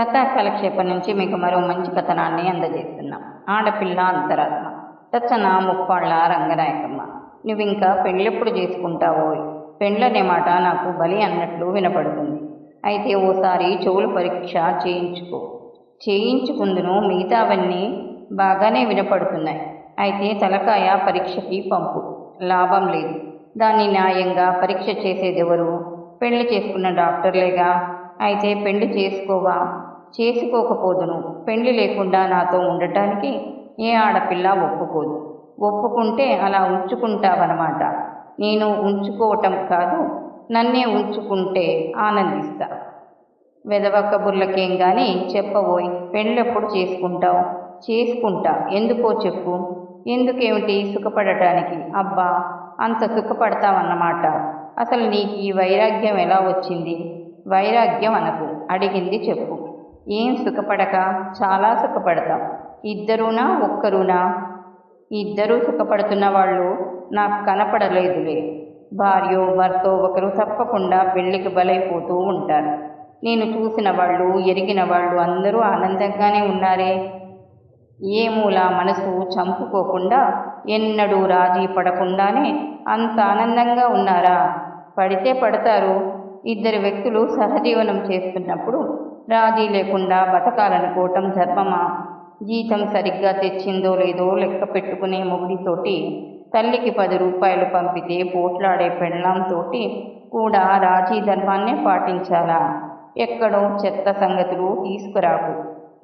కథా కాలక్షేపం నుంచి మీకు మరో మంచి కథనాన్ని అందజేస్తున్నాం. ఆడపిల్ల అంతరాత్మ. రచన ముప్పాళ్ళ రంగనాయకమ్మ. నువ్వింకా పెళ్ళెప్పుడు చేసుకుంటావో? పెండ్లనే మాట నాకు బలి అన్నట్లు వినపడుతుంది. అయితే ఓసారి చెవులు పరీక్ష చేయించుకో. చేయించుకుందును మిగతావన్నీ బాగానే వినపడుతున్నాయి. అయితే తలకాయ పరీక్షకి పంపు. లాభం లేదు. దాన్ని న్యాయంగా పరీక్ష చేసేదెవరు? పెళ్ళి చేసుకున్న డాక్టర్లేగా? అయితే పెళ్ళి చేసుకోవా? చేసుకోకపోదును. పెళ్ళి లేకుండా నాతో ఉండటానికి ఏ ఆడపిల్ల ఒప్పుకోదు. ఒప్పుకుంటే అలా ఉంచుకుంటావన్నమాట. నేను ఉంచుకోవటం కాదు నన్నే ఉంచుకుంటే ఆనందిస్తా. వెదవ కబుర్లకేం కానీ చెప్పబోయి పెళ్ళెప్పుడు చేసుకుంటావు? చేసుకుంటా. ఎందుకో చెప్పు. ఎందుకేమిటి సుఖపడటానికి? అబ్బా అంత సుఖపడతావన్నమాట. అసలు నీకు ఈ వైరాగ్యం ఎలా వచ్చింది? వైరాగ్యం అనకు. అడిగింది చెప్పు. ఏం సుఖపడక? చాలా సుఖపడతాం. ఇద్దరునా? ఒక్కరునా? ఇద్దరూ సుఖపడుతున్న వాళ్ళు నాకు కనపడలేదులే. భార్యో భర్తో ఒకరు తప్పకుండా పెళ్ళికి బలైపోతూ ఉంటారు. నేను చూసిన వాళ్ళు ఎరిగిన వాళ్ళు అందరూ ఆనందంగానే ఉన్నారే. ఏ మూల మనసు చంపుకోకుండా ఎన్నడూ రాజీ పడకుండానే అంత ఆనందంగా ఉన్నారా? పడితే పడతారు. ఇద్దరు వ్యక్తులు సహజీవనం చేస్తున్నప్పుడు రాజీ లేకుండా బతకాలనుకోవటం ధర్మమా? జీతం సరిగ్గా తెచ్చిందో లేదో లెక్క పెట్టుకునే మొగుడితోటి తల్లికి పది రూపాయలు పంపితే పోట్లాడే పెళ్ళంతోటి కూడా రాజీ ధర్మాన్నే పాటించాలా? ఎక్కడో చెత్త సంగతులు తీసుకురాకు.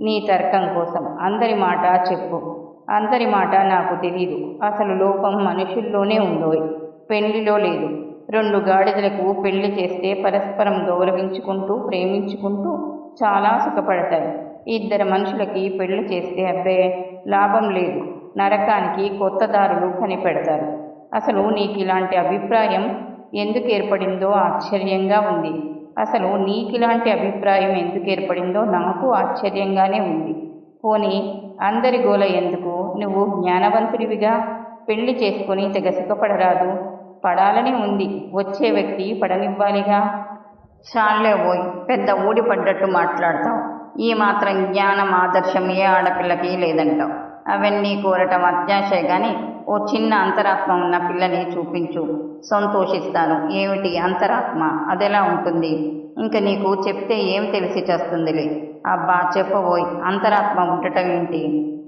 నీ తర్కం కోసం అందరి మాట చెప్పు. అందరి మాట నాకు తెలీదు. అసలు లోపం మనుషుల్లోనే ఉందో పెళ్ళిలో లేదు. రెండు గాడిదలకు పెళ్ళి చేస్తే పరస్పరం గౌరవించుకుంటూ ప్రేమించుకుంటూ చాలా సుఖపడతాయి. ఇద్దరు మనుషులకి పెళ్ళి చేస్తే అబ్బే లాభం లేదు. నరకానికి కొత్త దారులు కనిపెడతారు. అసలు నీకు ఇలాంటి అభిప్రాయం ఎందుకు ఏర్పడిందో ఆశ్చర్యంగా ఉంది. అసలు నీకు ఇలాంటి అభిప్రాయం ఎందుకు ఏర్పడిందో నాకు ఆశ్చర్యంగానే ఉంది. పోనీ అందరి గోల ఎందుకు నువ్వు జ్ఞానవంతుడివిగా? పెళ్ళి చేసుకుని తెగ సుఖపడరాదు. పడాలని ఉంది. వచ్చే వ్యక్తి పడనివ్వాలిగా. చాలే పోయి పెద్ద ఊడిపడ్డట్టు మాట్లాడతావు. ఈ మాత్రం జ్ఞానం ఆదర్శం ఏ ఆడపిల్లకి లేదంటావు అవన్నీ కోరటం అత్యాశే కానీ ఓ చిన్న అంతరాత్మ ఉన్న పిల్లని చూపించు. సంతోషిస్తాను. ఏమిటి అంతరాత్మ? అదెలా ఉంటుంది? ఇంక నీకు చెప్తే ఏం తెలిసి చేస్తుందిలే? అబ్బా చెప్పబోయ్ అంతరాత్మ ఉండటం ఏంటి?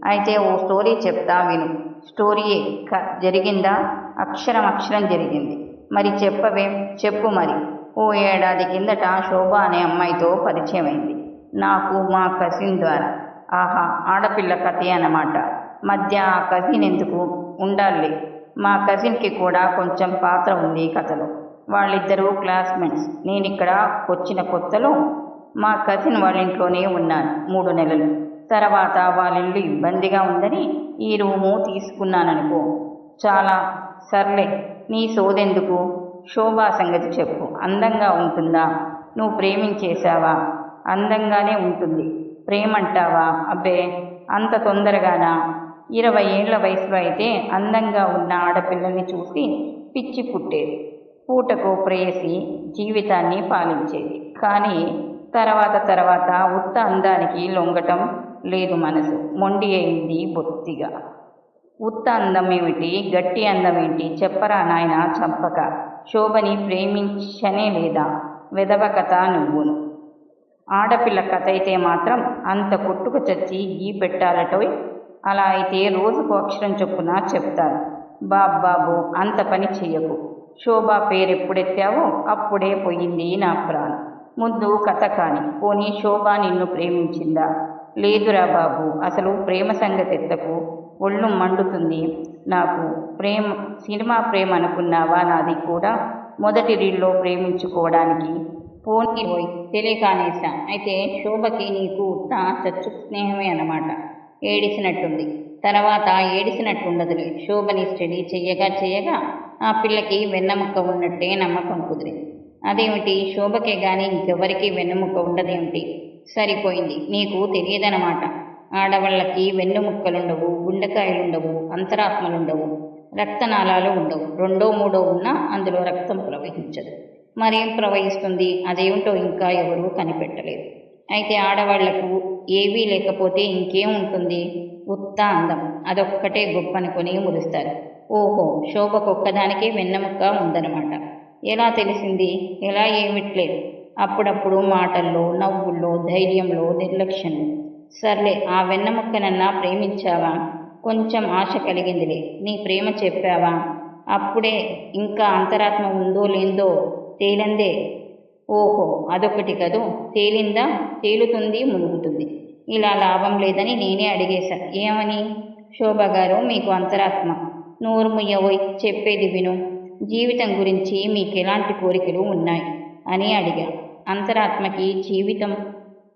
అయితే ఓ స్టోరీ చెప్తా విను. స్టోరీయే క జరిగిందా? అక్షరం అక్షరం జరిగింది. మరి చెప్పవేం చెప్పు మరి. ఓ ఏడాది కిందట శోభ అనే అమ్మాయితో పరిచయమైంది. నాకు మా కజిన్ ద్వారా. ఆహా ఆడపిల్ల కథే అన్నమాట. మధ్య ఆ కజిన్ ఎందుకు ఉండాలి? మా కజిన్కి కూడా కొంచెం పాత్ర ఉంది కథలో. వాళ్ళిద్దరూ క్లాస్మేట్స్. నేను ఇక్కడ వచ్చిన కొత్తలో మా కజిన్ వాళ్ళ ఇంట్లోనే ఉన్నాను మూడు నెలలు. తర్వాత వాళ్ళిల్లు ఇబ్బందిగా ఉందని ఈ రూము తీసుకున్నాననుకో. చాలా సర్లే నీ సోదెందుకు? శోభా సంగతి చెప్పు. అందంగా ఉంటుందా? నువ్వు ప్రేమించేశావా? అందంగానే ఉంటుంది. ప్రేమంటావా? అబ్బే అంత తొందరగానా? ఇరవై ఏళ్ళ వయసులో అయితే అందంగా ఉన్న ఆడపిల్లల్ని చూసి పిచ్చి పుట్టేది. పూటకు ప్రేయసి జీవితాన్ని పాలించేది. కానీ తర్వాత తర్వాత ఉత్త అందానికి లొంగటం లేదు మనసు. మొండి అయింది బొత్తిగా. ఉత్త అందం ఏమిటి? గట్టి అందం ఏంటి? చెప్పరా నాయన చంపక. శోభని ప్రేమించనే లేదా? వెదవ కథ నువ్వును. ఆడపిల్ల కథ అయితే మాత్రం అంత కొట్టుకు చచ్చి గీ పెట్టాలటోయ్. అలా అయితే రోజుకు అక్షరం చొప్పున చెప్తారు బాబ్బాబు అంత పని చెయ్యకు. శోభ పేరెప్పుడెత్తావో అప్పుడే పోయింది నా ప్రాణం. ముందు కథ కాని పోనీ శోభ నిన్ను ప్రేమించిందా? లేదురా బాబు అసలు ప్రేమ సంగతి ఎత్తకు. ఒళ్ళు మండుతుంది. నాకు ప్రేమ సినిమా ప్రేమ అనుకున్నావా నాది కూడా? మొదటి రీల్లో ప్రేమించుకోవడానికి ఫోన్కి పోయి తెలియకానేసా అయితే శోభకి నీకు ఉత్త చచ్చు స్నేహమే అన్నమాట. ఏడిసినట్టుంది. తర్వాత ఏడిసినట్టుండదులే. శోభని స్టడీ చెయ్యగా చెయ్యగా ఆ పిల్లకి వెన్నముక్క ఉన్నట్టే నమ్మకం కుదిరింది. అదేమిటి? శోభకే కానీ ఇంకెవరికి వెన్నెముక్క ఉండదేమిటి? సరిపోయింది. నీకు తెలియదనమాట ఆడవాళ్ళకి వెన్నుముక్కలుండవు గుండెకాయలుండవు అంతరాత్మలుండవు రక్తనాళాలు ఉండవు. రెండో మూడో ఉన్నా అందులో రక్తం ప్రవహించదు. మరేం ప్రవహిస్తుంది? అదేమిటో ఇంకా ఎవరూ కనిపెట్టలేదు. అయితే ఆడవాళ్ళకు ఏవీ లేకపోతే ఇంకేం ఉంటుంది? ఉత్త అందం అదొక్కటే గొప్ప అనుకొని మురుస్తారు ఓహో శోభకొక్కదానికే వెన్నెముక్క ఉందన్నమాట. ఎలా తెలిసింది? ఎలా ఏమిట్లేదు? అప్పుడప్పుడు మాటల్లో నవ్వుల్లో ధైర్యంలో నిర్లక్ష్యంలో సర్లే ఆ వెన్నముక్కనన్నా ప్రేమించావా? కొంచెం ఆశ కలిగిందిలే. నీ ప్రేమ చెప్పావా? అప్పుడే ఇంకా అంతరాత్మ ఉందో లేందో తేలందే. ఓహో అదొకటి కదూ? తేలిందా? తేలుతుంది మునుగుతుంది. ఇలా లాభం లేదని నేనే అడిగేశా. ఏమని? శోభ గారు మీకు అంతరాత్మ. నోరు ముయ్యవోయ్ చెప్పేది విను. జీవితం గురించి మీకు ఎలాంటి కోరికలు ఉన్నాయి? అని అడిగా. అంతరాత్మకి జీవితం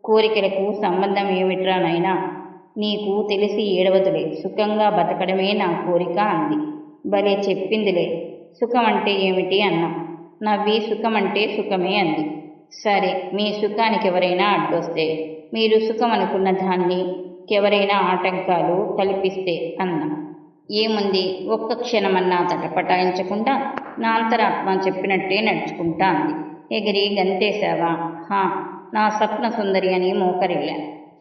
కోరికలకు సంబంధం ఏమిట్రా నాయనా? నీకు తెలిసి ఏడవదులే. సుఖంగా బతకడమే నా కోరిక అంది. భలే చెప్పిందిలే. సుఖం అంటే ఏమిటి అన్నా? నవ్వి సుఖమంటే సుఖమే అంది. సరే మీ సుఖానికి ఎవరైనా అడ్డొస్తే మీరు సుఖం అనుకున్న దాన్ని ఎవరైనా ఆటంకాలు కల్పిస్తే అన్నా. ఏముంది? ఒక్క క్షణమన్నా తటపటాయించకుండా నా అంతరాత్మ చెప్పినట్టే నడుచుకుంటా అంది. ఎగిరి గంతేశావా? హా నా స్వప్న సుందరి అని మోకరిల్లా.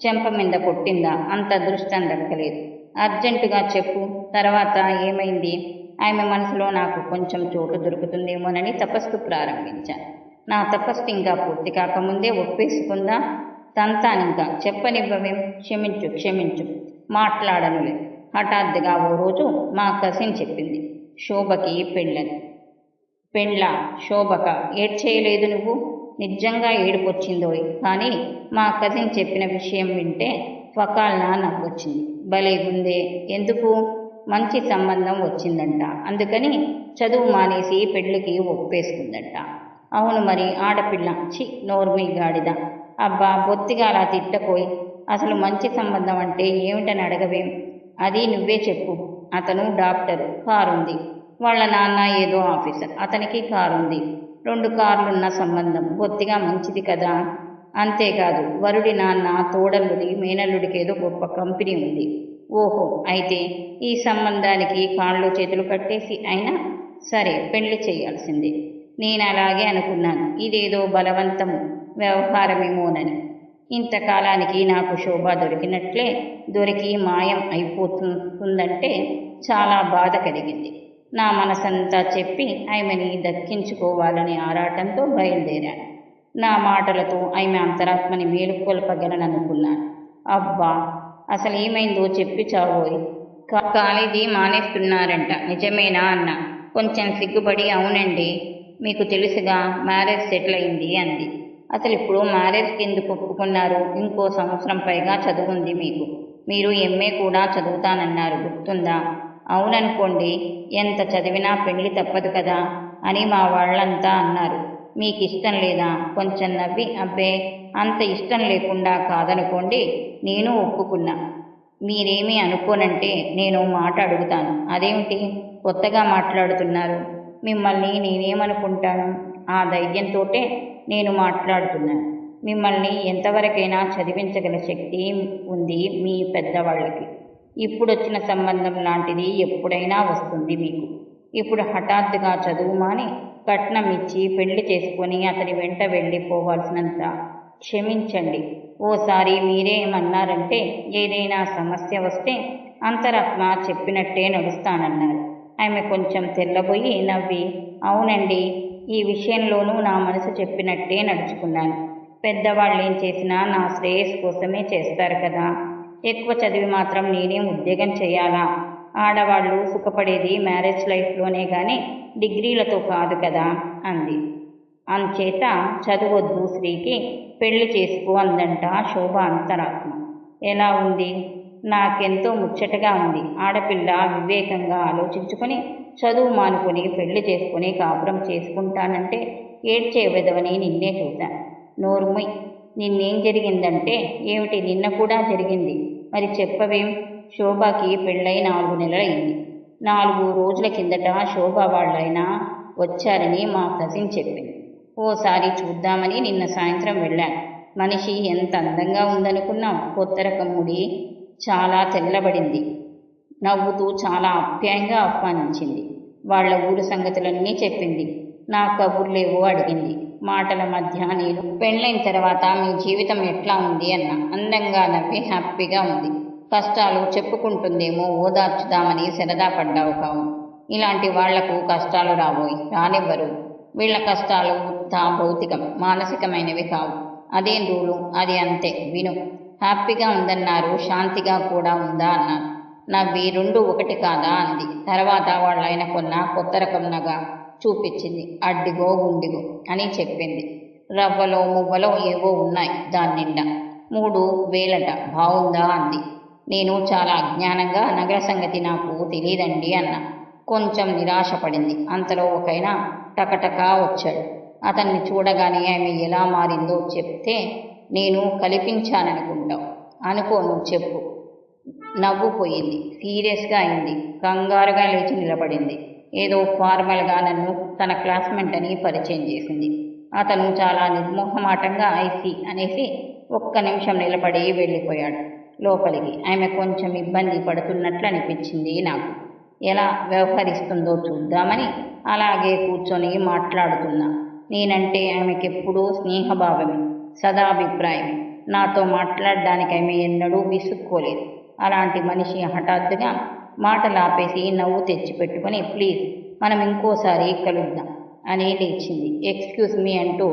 చెంప మీద కొట్టిందా? అంత అదృష్టం దక్కలేదు. అర్జెంటుగా చెప్పు తర్వాత ఏమైంది? ఆమె మనసులో నాకు కొంచెం చోటు దొరుకుతుందేమోనని తపస్సు ప్రారంభించాను నా తపస్సు ఇంకా పూర్తి కాకముందే ఒప్పేసుకుందా? తంతానింకా చెప్పనివ్వవేం? క్షమించు క్షమించు. మాట్లాడనులే. హఠాత్తుగా ఓ రోజు మా కసిన్ చెప్పింది. శోభకి పెళ్ళని. పెళ్ళ? శోభక ఏడ్చేయలేదు నువ్వు? నిజంగా ఏడుపొచ్చిందోయ్ కానీ మా కజిన్ చెప్పిన విషయం వింటే ఫకాల్న నవ్వొచ్చింది. భలే గుందే ఎందుకు? మంచి సంబంధం వచ్చిందంట. అందుకని చదువు మానేసి పెళ్ళికి ఒప్పేసుకుందంట. అవును మరి ఆడపిల్ల. చి నోర్మి గాడిద. అబ్బా బొత్తిగా అలా తిట్టపోయి అసలు మంచి సంబంధం అంటే ఏమిటని అడగవేం? అది నువ్వే చెప్పు. అతను డాక్టరు. కారుంది. వాళ్ళ నాన్న ఏదో ఆఫీసర్. అతనికి కారుంది. రెండు కార్లున్న సంబంధం. బొత్తిగా మంచిది కదా? అంతేకాదు వరుడి నాన్న తోడల్లుడి మేనల్లుడికి ఏదో గొప్ప కంపెనీ ఉంది. ఓహో అయితే ఈ సంబంధానికి కాళ్ళు చేతులు కట్టేసి అయినా సరే పెళ్ళి చేయాల్సిందే. నేను అలాగే అనుకున్నాను. ఇదేదో బలవంతము వ్యవహారమేమోనని. ఇంతకాలానికి నాకు శోభ దొరికినట్లే దొరికి మాయం అయిపోతుందంటే చాలా బాధ కలిగింది. నా మనసంతా చెప్పి ఆమెని దక్కించుకోవాలని ఆరాటంతో బయలుదేరాను. నా మాటలతో ఆమె అంతరాత్మని మేలుకొల్పగలననుకున్నాను. అబ్బా అసలు ఏమైందో చెప్పి చావోయ్. కా- కాలేజీ మానేస్తున్నారంట నిజమేనా అన్న. కొంచెం సిగ్గుపడి అవునండి మీకు తెలుసుగా మ్యారేజ్ సెటిల్ అయింది అంది. అసలు ఇప్పుడు మ్యారేజ్కి ఎందుకు ఒప్పుకున్నారు? ఇంకో సంవత్సరం పైగా చదువుంది మీకు. మీరు ఎంఏ కూడా చదువుతానన్నారు గుర్తుందా? అవుననుకోండి ఎంత చదివినా పెళ్ళి తప్పదు కదా అని మా వాళ్ళంతా అన్నారు. మీకు ఇష్టం లేదా? కొంచెం నవ్వి అబ్బే అంత ఇష్టం లేకుండా కాదనుకోండి నేను ఒప్పుకున్నా. మీరేమీ అనుకోనంటే నేను మాట అడుగుతాను. అదేమిటి? కొత్తగా మాట్లాడుతున్నారు. మిమ్మల్ని నేనేమనుకుంటాను? ఆ ధైర్యంతోటే నేను మాట్లాడుతున్నాను మిమ్మల్ని ఎంతవరకైనా చదివించగల శక్తి ఉంది మీ పెద్దవాళ్ళకి. ఇప్పుడొచ్చిన సంబంధం లాంటిది ఎప్పుడైనా వస్తుంది మీకు. ఇప్పుడు హఠాత్తుగా చదువు మాని కట్నం ఇచ్చి పెళ్ళి చేసుకొని అతని వెంట వెళ్ళిపోవాల్సినంత క్షమించండి. ఓసారి మీరేమన్నారంటే ఏదైనా సమస్య వస్తే అంతరాత్మ చెప్పినట్టే నడుస్తానన్నారు. ఆమె కొంచెం తెల్లబోయి నవ్వి అవునండి ఈ విషయంలోనూ నా మనసు చెప్పినట్టే నడుచుకున్నాను. పెద్దవాళ్ళు ఏం చేసినా నా శ్రేయస్ కోసమే చేస్తారు కదా. ఎక్కువ చదివి మాత్రం నేనే ఉద్యోగం చేయాలా? ఆడవాళ్ళు సుఖపడేది మ్యారేజ్ లైఫ్లోనే కానీ డిగ్రీలతో కాదు కదా? అంది. అంచేత చదువొద్దు స్త్రీకి పెళ్ళి చేసుకో అందంట శోభ అంతరాత్మ. ఎలా ఉంది? నాకెంతో ముచ్చటగా ఉంది. ఆడపిల్ల వివేకంగా ఆలోచించుకొని చదువు మానుకొని పెళ్ళి చేసుకొని కాపురం చేసుకుంటానంటే ఏడ్చే విధవని నిన్నే చూశాను నోరుమై నిన్నేం జరిగిందంటే ఏమిటి? నిన్న కూడా జరిగింది. మరి చెప్పవేం? శోభకి పెళ్ళై నాలుగు నెలలైంది నాలుగు రోజుల కిందట శోభ వాళ్ళైనా వచ్చారని మా కజిన్ చెప్పింది ఓసారి చూద్దామని నిన్న సాయంత్రం వెళ్ళాను మనిషి ఎంత అందంగా ఉందనుకున్నాం కొత్త రకం ముడి చాలా తెల్లబడింది. నవ్వుతూ చాలా ఆప్యాయంగా ఆహ్వానించింది. వాళ్ళ ఊరు సంగతులన్నీ చెప్పింది. నా కబుర్లేవో అడిగింది. మాటల మధ్య నేను పెళ్ళైన తర్వాత మీ జీవితం ఎట్లా ఉంది అన్న. అందంగా నవ్వి హ్యాపీగా ఉంది. కష్టాలు చెప్పుకుంటుందేమో ఓదార్చుదామని సరదా పడ్డావు కావు. ఇలాంటి వాళ్ళకు కష్టాలు రాబోయి రానివ్వరు. వీళ్ళ కష్టాలు తా భౌతికం మానసికమైనవి కావు. అదేం రూలు అది అంతే విను. హ్యాపీగా ఉందన్నారు శాంతిగా కూడా ఉందా అన్నారు. నవ్వి రెండు ఒకటి కాదా అంది. తర్వాత వాళ్ళైన కొన్న కొత్త రకం నగ. చూపించింది. అడ్డిగో గుండిగో అని చెప్పింది. రవ్వలో మువ్వలో ఏవో ఉన్నాయి దాని నిండా. మూడు వేలట. బాగుందా అంది. నేను చాలా అజ్ఞానంగా నగర సంగతి నాకు తెలియదండి అన్న. కొంచెం నిరాశపడింది. అంతలో ఒకైనా టకటకా వచ్చాడు. అతన్ని చూడగానే ఆమె ఎలా మారిందో చెప్తే నేను కల్పించాననుకుంటావు. అనుకోను చెప్పు. నవ్వుపోయింది. సీరియస్గా అయింది. కంగారుగా లేచి నిలబడింది. ఏదో ఫార్మల్గా నన్ను తన క్లాస్మేట్ అని పరిచయం చేసింది. అతను చాలా నిర్మోహమాటంగా ఐసి అనేసి ఒక్క నిమిషం నిలబడి వెళ్ళిపోయాడు. లోపలికి ఆమె కొంచెం ఇబ్బంది పడుతున్నట్లు అనిపించింది నాకు. ఎలా వ్యవహరిస్తుందో చూద్దామని అలాగే కూర్చొని మాట్లాడుతున్నా. నేనంటే ఆమెకెప్పుడూ స్నేహభావమే సదాభిప్రాయం నాతో మాట్లాడడానికి ఆమె ఎన్నడూ విసుక్కోలేదు. అలాంటి మనిషి హఠాత్తుగా మాటలు ఆపేసి నవ్వు తెచ్చిపెట్టుకొని ప్లీజ్ మనం ఇంకోసారి కలుద్దాం అని లేచింది. ఎక్స్క్యూజ్ మీ అంటూ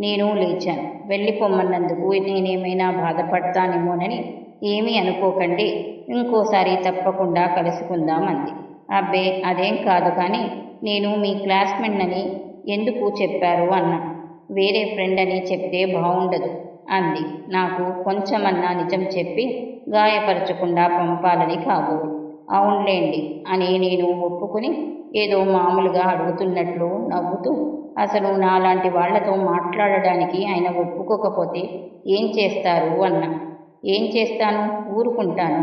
నేను లేచాను. వెళ్ళిపోమన్నందుకు నేనేమైనా బాధపడతానేమోనని ఏమీ అనుకోకండి. ఇంకోసారి తప్పకుండా కలుసుకుందాం అంది అబ్బే అదేం కాదు కానీ నేను మీ క్లాస్మేట్ అని ఎందుకు చెప్పారు అన్నా? వేరే ఫ్రెండ్ అని చెప్తే బాగుండదు అంది. నాకు కొంచెమన్నా నిజం చెప్పి గాయపరచకుండా పంపాలని కాబోలు. అవునులేండి అని నేను ఒప్పుకొని ఏదో మామూలుగా అడుగుతున్నట్లు నవ్వుతూ అసలు నాలాంటి వాళ్ళతో మాట్లాడడానికి ఆయన ఒప్పుకోకపోతే ఏం చేస్తారు అన్నా. ఏం చేస్తాను? ఊరుకుంటాను.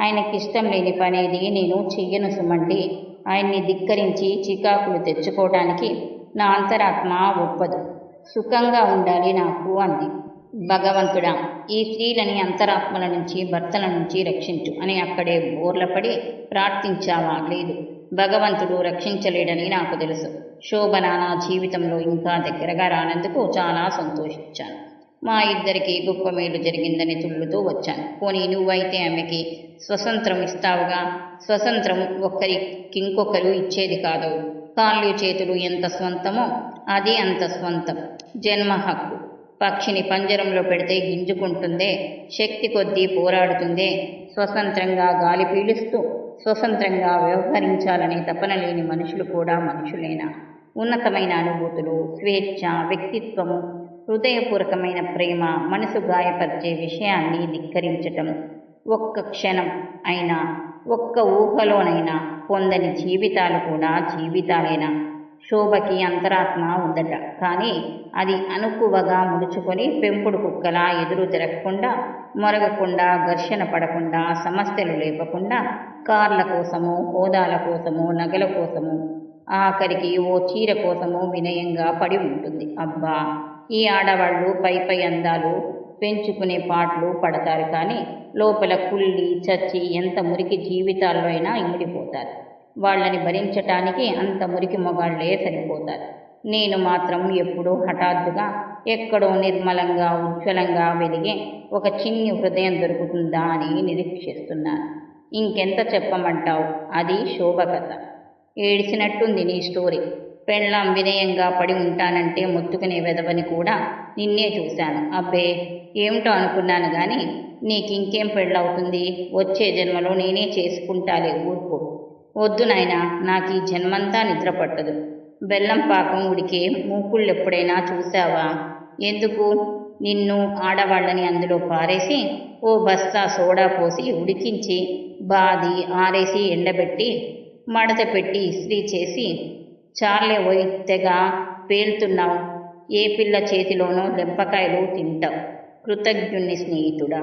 ఆయనకిష్టం లేని పనేది నేను చెయ్యను సుమండి ఆయన్ని ధిక్కరించి చికాకులు తెచ్చుకోవడానికి నా అంతరాత్మ ఒప్పదు. సుఖంగా ఉండాలి నాకు అంది. భగవంతుడా ఈ స్త్రీలని అంతరాత్మల నుంచి భర్తల నుంచి రక్షించు అని అక్కడే బోర్లపడి ప్రార్థించావా? లేదు. భగవంతుడు రక్షించలేడని నాకు తెలుసు. శోభన నా జీవితంలో ఇంకా దగ్గరగా రానందుకు చాలా సంతోషించాను. మా ఇద్దరికి గొప్ప మేలు జరిగిందని తుళ్ళుతూ వచ్చాను. పోనీ నువ్వైతే ఆమెకి స్వతంత్రం ఇస్తావుగా? స్వతంత్రం ఒక్కరికింకొకరు ఇచ్చేది కాదు. కాళ్ళు చేతులు ఎంత స్వంతమో అది అంత స్వంతం. జన్మ హక్కు. పక్షిని పంజరంలో పెడితే గింజుకుంటుందే శక్తి కొద్దీ పోరాడుతుందే స్వతంత్రంగా గాలి పీలుస్తూ స్వతంత్రంగా వ్యవహరించాలనే తపన లేని మనుషులు కూడా మనుషులేనా? ఉన్నతమైన అనుభూతులు స్వేచ్ఛ వ్యక్తిత్వము హృదయపూర్వకమైన ప్రేమ మనసు గాయపరిచే విషయాన్ని ధిక్కరించటం. ఒక్క క్షణం అయినా ఒక్క ఊహలోనైనా పొందని జీవితాలు కూడా జీవితాలేనా? శోభకి అంతరాత్మ ఉందట. కానీ అది అనుకువగా ముడుచుకొని పెంపుడు కుక్కలా ఎదురు తిరగకుండా మొరగకుండా ఘర్షణ పడకుండా సమస్యలు లేపకుండా కార్ల కోసము హోదాల కోసము నగల కోసము ఆఖరికి ఓ చీర కోసము వినయంగా పడి ఉంటుంది. అబ్బా! ఈ ఆడవాళ్ళు పై పై అందాలు పెంచుకునే పాటలు పడతారు కానీ లోపల కుళ్ళి చచ్చి ఎంత మురికి జీవితాల్లో అయినా ఇమిడిపోతారు. వాళ్ళని భరించటానికి అంత మురికి మొగాళ్ళే సరిపోతారు. నేను మాత్రం ఎప్పుడూ హఠాత్తుగా ఎక్కడో నిర్మలంగా ఉజ్వలంగా వెలిగే ఒక చిన్ని హృదయం దొరుకుతుందా అని నిరీక్షిస్తున్నాను. ఇంకెంత చెప్పమంటావు? అది శోభకథ. ఏడిసినట్టుంది నీ స్టోరీ. పెళ్ళాం వినయంగా పడి ఉంటానంటే మొత్తుకునే వెదవని కూడా నిన్నే చూశాను. అబ్బే! ఏమిటో అనుకున్నాను కానీ నీకింకేం పెళ్ళవుతుంది? వచ్చే జన్మలో నేనే చేసుకుంటాలే ఊరుకో. వద్దు నాయనా నాకు ఈ జన్మంతా నిద్ర పట్టదు. బెల్లం పాకం ఉడికే మూకుళ్ళు ఎప్పుడైనా చూసావా ఎందుకు? నిన్ను ఆడవాళ్ళని అందులో పారేసి ఓ బస్తా సోడా పోసి ఉడికించి బాది ఆరేసి ఎండబెట్టి మడత పెట్టి ఇస్త్రీ చేసి చాలే ఓయ్ తెగ పేలుతున్నావు. ఏ పిల్ల చేతిలోనో లెంపకాయలు తింటావు. కృతజ్ఞుని స్నేహితుడా?